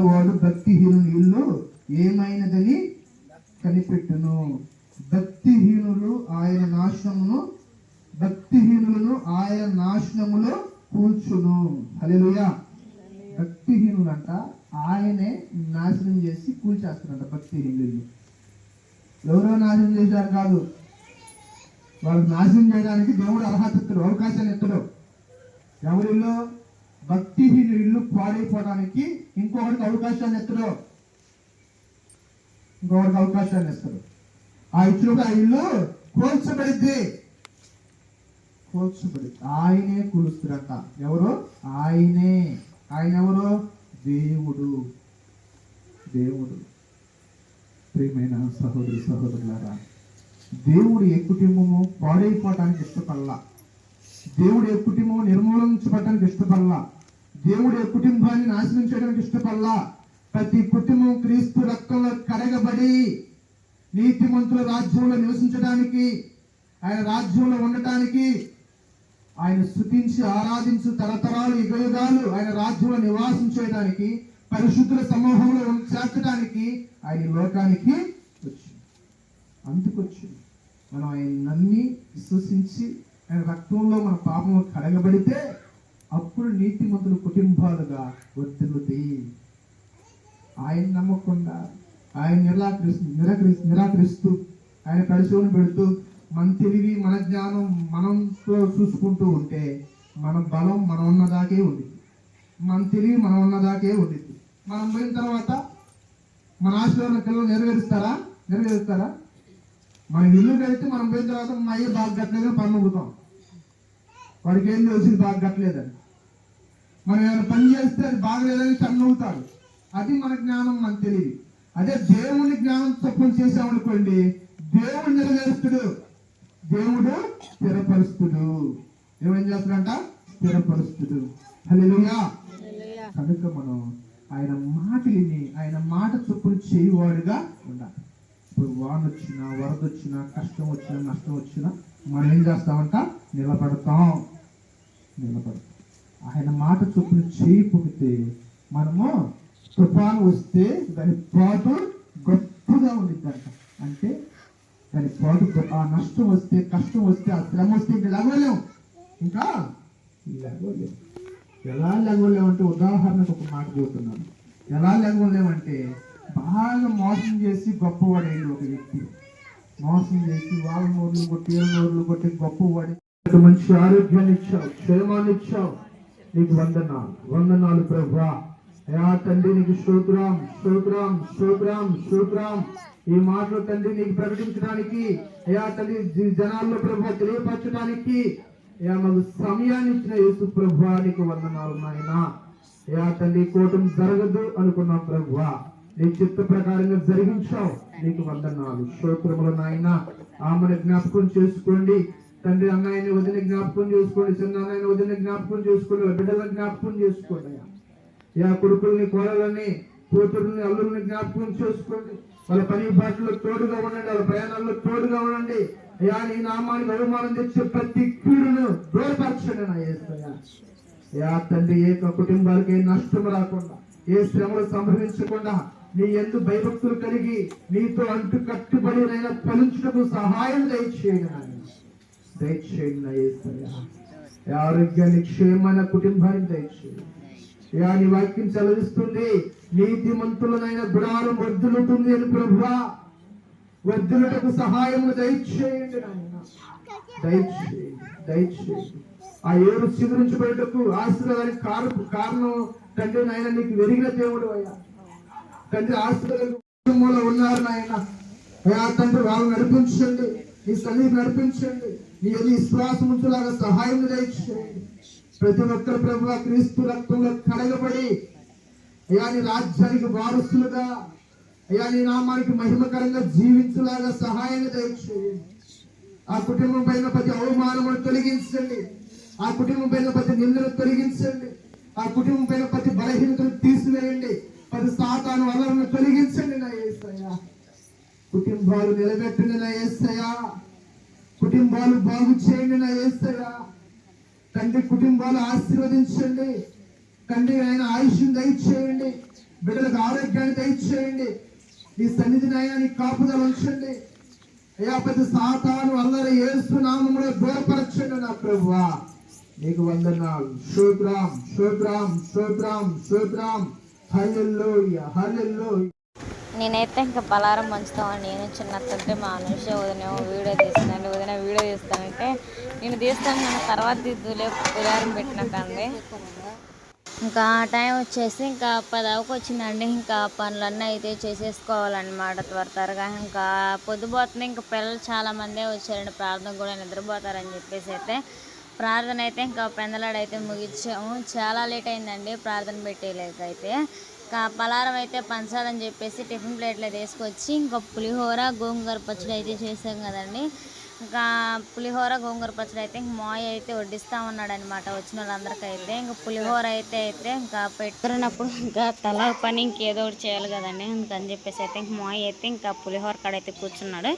వాడు భక్తిహీనుని ఇల్లు ఏమైనదని కనిపెట్టును. భక్తిహీనులు ఆయన నాశనమును భక్తిహీనులను ఆయన నాశనములో కూల్చును. హల్లెలూయా. భక్తిహీనులంట ఆయనే నాశనం చేసి కూల్చేస్తారంట భక్తిహీనులు ఎవరో నాశనం చేశారు కాదు. వాళ్ళకి నాశనం చేయడానికి దేవుడు అర్హత ఇస్తాడు అవకాశాన్ని ఇస్తాడు ఎవరిలో? భక్తిహీన ఇల్లు పాడైపోవడానికి ఇంకొకరికి అవకాశాన్ని ఇస్తారు. ఇంకొకరికి అవకాశాన్ని ఇస్తారు. ఆ ఇచ్చినప్పుడు ఆ ఇల్లు కూల్చబడిద్ది. కూల్చబడిద్ది. ఆయనే కూలుస్తురట ఎవరు? ఆయనే. ఆయన ఎవరు? దేవుడు. దేవుడు. ప్రియమైన సహోదరి సహోదరులారా దేవుడు ఏ కుటుంబము పాడైపోవటానికి ఇష్టపడలా? దేవుడు ఏ కుటుంబం నిర్మూలించబడటానికి ఇష్టపడలా? దేవుడు కుటుంబాన్ని నాశనం చేయడానికి ఇష్టపడలా. ప్రతి కుటుంబం క్రీస్తు రక్తంలో కడగబడి నీతిమంతుల రాజ్యంలో నివసించడానికి ఆయన రాజ్యంలో ఉండటానికి ఆయన స్థుతించి ఆరాధించు తరతరాలు యుగయుగాలు ఆయన రాజ్యంలో నివాసం చేయడానికి పరిశుద్ధుల సమూహంలో చేర్చడానికి ఆయన లోకానికి వచ్చింది. అందుకొచ్చింది మనం ఆయన నమ్మి విశ్వసించి ఆయన రక్తంలో మన పాపం కడగబడితే అప్పుడు నీతిమంతుల కుటుంబాలుగా వర్తిల్లుతాయి ఆయన నమ్మకుండా ఆయన నిరాకరిస్తూ నిరాకరిస్తూ నిరాకరిస్తూ ఆయన పరిశోధన పెడుతూ మన తెలివి మన జ్ఞానం మనంతో చూసుకుంటూ ఉంటే మన బలం మనం ఉన్నదాకే ఉండిద్ది. మన తెలివి మనం ఉన్నదాకే ఉండిద్ది. మనం పోయిన తర్వాత మన ఆశీర్వాదం పిల్లలు నెరవేరుస్తారా? నెరవేరుస్తారా? మన ఇల్లు కడితే మనం పోయిన తర్వాత మా అయ్యే బాగా కట్టలేదని పని వాడికి ఏం తెలిసి బాగా కట్టలేదని మనం ఏమైనా పని చేస్తే అది బాగలేదని కన్నవుతాడు అది మన జ్ఞానం మన తెలివి అదే దేవుని జ్ఞానం తప్పులు చేసామనుకోండి దేవుడు నెరవేరుస్తుడు. దేవుడు స్థిరపరుస్తుడు. ఏమేం చేస్తాడంట? స్థిరపరుస్తుడు. హల్లెలూయా. కనుక మనం ఆయన మాట విని ఆయన మాట చొప్పున చేయవాడుగా ఉండాలి. ఇప్పుడు వాన వచ్చినా వరద వచ్చినా కష్టం వచ్చినా నష్టం వచ్చినా మనం ఏం చేస్తామంట? నిలబడతాం. నిలబడతాం. ఆయన మాట చొప్పున చేయకపోతే మనము తుఫాను వస్తే దాని పాటు గొప్పగా ఉండిద్దంట. అంటే దాని పాటు ఆ నష్టం వస్తే కష్టం వస్తే ఆ శ్రమ వస్తే ఇంకా లగవలేము ఇంకా లగవలేము ఎలా లెగలేమంటే ఉదాహరణకు ఒక మాట చెబుతున్నాను. ఎలా లెగలేమంటే బాగా మోసం చేసి గొప్పవాడైన ఒక వ్యక్తి. మోసం చేసి వాళ్ళ నోర్లు కొట్టి వీళ్ళ నోర్లు కొట్టి గొప్పవాడి నీకు మంచి ఆరోగ్యాన్ని ఇచ్చావు క్షేమాన్ని ఇచ్చావు. నీకు వందనాలు. వందనాలు ప్రభా. అయా తండ్రి నీకు స్తోత్రం స్తోత్రం స్తోత్రం స్తోత్రం. ఈ మాటలు తండ్రి నీకు ప్రకటించడానికి అయా తండ్రి జనాల్లో ప్రభా తెలియపరచడానికి అయా మాకు సమయాన్ని ఇచ్చిన యేసు ప్రభా నీకు వందనాలు నాయన. అయా తండ్రి కోటం జరగదు అనుకున్నాం ప్రభా. నీ చిత్త ప్రకారంగా జరిగించావు. నీకు వందనాలు. స్తోత్రములు నాయన. ఆమెను జ్ఞాపకం చేసుకోండి. తండ్రి అన్నయ్యని వదిన జ్ఞాపకం చేసుకోండి. చిన్న అన్నయ్యని వదిన జ్ఞాపకం చేసుకోండి. బిడ్డల జ్ఞాపకం చేసుకోండి అయ్యా. యా కొడుకుల్ని కోడలని కూతురుని అల్లుల్ని జ్ఞాపకం చేసుకోండి. వాళ్ళ పని పాటల్లో తోడుగా ఉండండి. వాళ్ళ ప్రయాణాల్లో తోడుగా ఉండండి. అయ్యా నీ నామానికి అవమానం తెచ్చే ప్రతి కీడును దూరపరచండి నా యా తండ్రి ఏ కుటుంబాలకి ఏ నష్టం రాకుండా ఏ శ్రమలు సంభవించకుండా నీ ఎందు భయభక్తులు కలిగి నీతో అంటు కట్టుబడి నైనా ఫలించుటకు సహాయం దయచేయండి నాయన దయచేయండి నా యేసయ్యా ఆరోగ్యాన్ని క్షేమైన కుటుంబాన్ని దయచేయండి యా నీ వాక్యం చదివిస్తుంది నీతిమంతులనైన గుణాలు వర్ధులుతుంది అని ప్రభువా. వర్ధులకు సహాయం దయచేయండి దయచేయండి దయచేయండి ఆ ఏడు చిగురించబడటకు ఆశీర్వాదానికి కారణం కారణం తండ్రి నాయన నీకు వెరిగిన దేవుడు అయ్యా. తండ్రి కుటుంబంలో ఉన్నారు నాయన. తండ్రి వాళ్ళు నడిపించండి. నీ సన్నిధి నడిపించండి. నీ ఎది విశ్వాసం ఉంచులాగా సహాయం దయచేయండి. ప్రతి ఒక్కరు ప్రభు క్రీస్తు రక్తంలో కడగబడి అయ్యా నీ రాజ్యానికి వారసులుగా అయ్యా నీ నామానికి మహిమకరంగా జీవించులాగా సహాయాన్ని దయచేయండి. ఆ కుటుంబం పైన ప్రతి అవమానమును తొలగించండి. ఆ కుటుంబం పైన ప్రతి నిందను తొలగించండి. ఆ కుటుంబం పైన ప్రతి బలహీనతను తీసివేయండి. మరి సాతాను వలన తొలగించండి నా ఏసయ్యా. కుటుంబాలు నిలబెట్టండి నా ఏసయ్యా. కుటుంబాలు బాగు చేయండి నా ఏసయ్యా. తండ్రి కుటుంబాలు ఆశీర్వదించండి. తండ్రి ఆయన ఆయుష్యం దయచేయండి. బిడ్డలకు ఆరోగ్యాన్ని దయచేయండి. నీ సన్నిధిని అయ్యా నీ కాపుదల ఉంచండి. అయ్యా ప్రతి సాతాను అందరూ ఏసు నామంలో దూరపరచండి నా ప్రభువా. నీకు వందనాలు. శోభ్రామ్ శోభ్రామ్ శోభ్రామ్ శోభ్రామ్ నేనైతే ఇంకా పలారం పంచుతామని నేను చిన్నత్తంటే మా అనుష వదిన వీడియో తీస్తున్నాను వదిన వీడియో తీస్తానంటే నేను తీస్తాను నేను తర్వాత దిద్దులే పులారం పెట్టినాకండి ఇంకా ఆ టైం వచ్చేసి ఇంకా పదవకు వచ్చిందండి. ఇంకా పనులన్నీ అయితే చేసేసుకోవాలన్నమాట త్వర త్వరగా. ఇంకా పొద్దుపోతుంది ఇంకా పిల్లలు చాలా మందే వచ్చారండి. ప్రార్థన కూడా నిద్రపోతారని చెప్పేసి అయితే ప్రార్థన అయితే ఇంకా పెందలాడైతే ముగించాము చాలా లేట్ అయిందండి ప్రార్థన పెట్టేలేక అయితే ఇంకా పలారం అయితే పంచాలని చెప్పేసి టిఫిన్ ప్లేట్లో తీసుకొచ్చి ఇంకా పులిహోర గోంగూర పచ్చడి అయితే చేసాం కదండి. ఇంకా పులిహోర గోంగూర పచ్చడి అయితే ఇంక మాయ అయితే వడ్డిస్తా ఉన్నాడు అనమాట వచ్చిన వాళ్ళందరికీ అయితే ఇంకా పులిహోర అయితే అయితే ఇంకా పెట్టుకున్నప్పుడు ఇంకా తల పని ఇంకేదో ఒకటి చేయాలి కదండి అందుకని చెప్పేసి అయితే ఇంక మాయ అయితే ఇంకా పులిహోర కాడ అయితే కూర్చున్నాడు.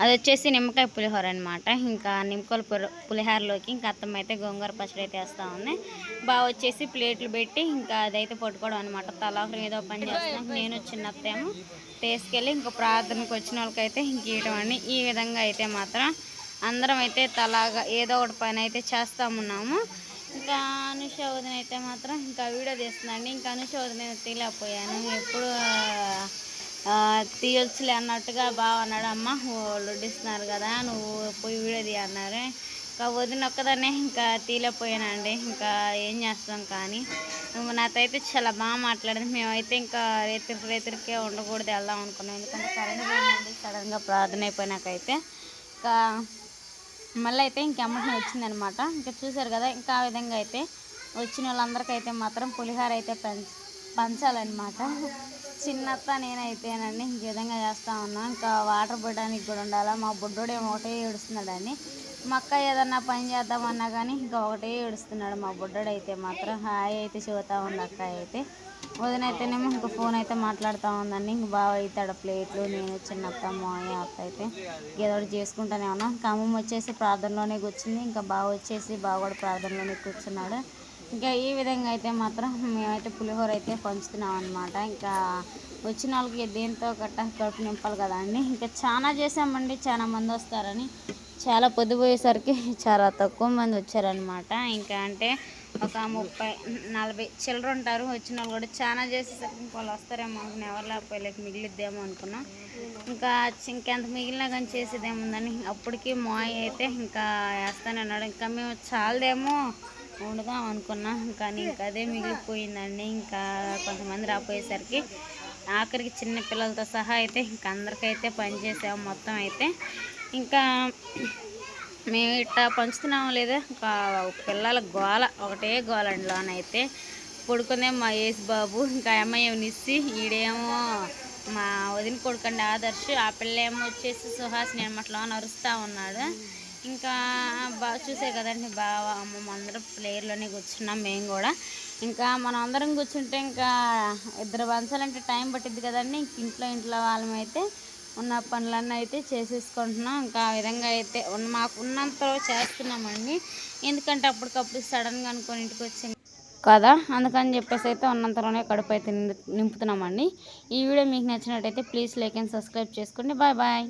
అది వచ్చేసి నిమ్మకాయ పులిహోర అనమాట ఇంకా నిమ్మకాయల పులిహోరలోకి ఇంకా అత్తమ్మ అయితే గోంగూర పచ్చడి అయితే వేస్తూ ఉంది. బాగా వచ్చేసి ప్లేట్లు పెట్టి ఇంకా అదైతే పట్టుకోవడం అనమాట తల ఏదో పని చేస్తున్నాం నేను చిన్నత్తేమో తీసుకెళ్ళి ఇంకా ప్రార్థనకు వచ్చిన వాళ్ళకైతే ఇంక ఇవ్వడం అండి. ఈ విధంగా అయితే మాత్రం అందరం అయితే తలాగా ఏదో ఒకటి పని అయితే చేస్తామున్నాము. ఇంకా అనుష వదిన అయితే మాత్రం ఇంకా వీడియో తీస్తుందండి. ఇంకా అనుష వదిన తీయలేకపోయాను. ఎప్పుడు తీయొచ్చులే అన్నట్టుగా బాగా అన్నాడు అమ్మ వాళ్ళు వడ్డిస్తున్నారు కదా నువ్వు పోయి వీడియో తీ అన్నారు. ఇంకా వదిన ఒక్కదాన్నే ఇంకా తీయలేకపోయానండి. ఇంకా ఏం చేస్తాం కానీ. నువ్వు నాతో అయితే చాలా బాగా మాట్లాడింది. మేమైతే ఇంకా రేతిరికి రేతిరికే ఉండకూడదు వెళ్దాం అనుకున్నాం. ఎందుకంటే కరెంట్ పోయింది సడన్గా ప్రార్థన అయిపోయినాకైతే. ఇంకా మళ్ళీ అయితే ఇంకెమ్మటనే వచ్చిందనమాట. ఇంకా చూసారు కదా ఇంకా ఆ విధంగా అయితే వచ్చిన వాళ్ళందరికైతే మాత్రం పులిహోర అయితే పంచ పంచాలన్నమాట. చిన్నత్త నేనైతేనండి ఇంక ఈ విధంగా చేస్తా ఉన్నాం. ఇంకా వాటర్ పోయడానికి కూడా ఉండాలా. మా బుడ్డోడేమో ఒకటే ఏడుస్తున్నాడని మా అక్క ఏదన్నా పని చేద్దామన్నా కానీ ఇంకా ఒకటే ఏడుస్తున్నాడు. మా బుడ్డోడు అయితే మాత్రం హాయ్ అయితే చెబుతా ఉంది అక్క అయితే. వదిన అయితేనేమో ఇంకా ఫోన్ అయితే మాట్లాడుతూ ఉందండి. ఇంక బాగా అవుతాడు ప్లేట్లు నేను చిన్నత్త మాయ అత్త అయితే ఏదో ఒకటి చేసుకుంటానే ఉన్నాం. ఖమ్మం వచ్చేసి ప్రార్థనలోనే కూర్చుంది. ఇంకా బావ వచ్చేసి బావ కూడా ప్రార్థనలోనే కూర్చున్నాడు. ఇంకా ఈ విధంగా అయితే మాత్రం మేమైతే పులిహోర అయితే పంచుతున్నాం అనమాట ఇంకా వచ్చిన వాళ్ళకి దేంతో గట్ట కడుపు నింపాలి కదా అండి. ఇంకా చాలా చేసామండి చాలా మంది వస్తారని. చాలా పొద్దుపోయేసరికి చాలా తక్కువ మంది వచ్చారనమాట ఇంకా అంటే ఒక ముప్పై నలభై చిల్లర ఉంటారు. వచ్చిన వాళ్ళు కూడా చాలా చేసేసరికి ఇంక వాళ్ళు వస్తారేమో అనుకున్నా. ఎవరు లేకపోయలేక మిగిలిద్దేమో అనుకున్నాం. ఇంకా ఇంకెంత మిగిలినా కానీ చేసేదేముందని. అప్పటికి మాయ అయితే ఇంకా వేస్తానే అన్నాడు. ఇంకా మేము చాలదేమో వండుదాం అనుకున్నాం. కానీ ఇంకా అదే మిగిలిపోయిందండి. ఇంకా కొంతమంది రాపోయేసరికి ఆఖరికి చిన్న పిల్లలతో సహా అయితే ఇంకా అందరికైతే పనిచేసాము మొత్తం అయితే. ఇంకా మేము ఇట్లా పంచుతున్నాము లేదా? ఇంకా పిల్లల గోల ఒకటే గోల అండి లోనైతే పడుకునే మా యేసు బాబు ఇంకా అమ్మాయి నిస్సి ఈడేమో మా వదిన కొడుకండి ఆదర్శ్ ఆ పిల్ల ఏమో వచ్చేసి సుహాసిని అనమాట లోన అరుస్తూ ఉన్నాడు. ఇంకా బాగా చూసే కదండి బాగా అమ్మమ్మ అందరం ప్లేయర్లోనే కూర్చున్నాం మేము కూడా. ఇంకా మనం అందరం కూర్చుంటే ఇంకా ఇద్దరు పంచాలంటే టైం పట్టిద్ది కదండి ఇంక ఇంట్లో ఇంట్లో వాళ్ళమైతే. ఉన్న పనులన్నీ అయితే చేసేసుకుంటున్నాం. ఇంకా ఆ విధంగా అయితే ఉన్న మాకు ఉన్నంతలో చేస్తున్నామండి. ఎందుకంటే అప్పటికప్పుడు సడన్గా అనుకొని ఇంటికి వచ్చింది కదా అందుకని చెప్పేసి అయితే ఉన్నంతలోనే కడుపు అయితే నింపుతున్నామండి. ఈ వీడియో మీకు నచ్చినట్టయితే ప్లీజ్ లైక్ అండ్ సబ్స్క్రైబ్ చేసుకోండి. Bye bye.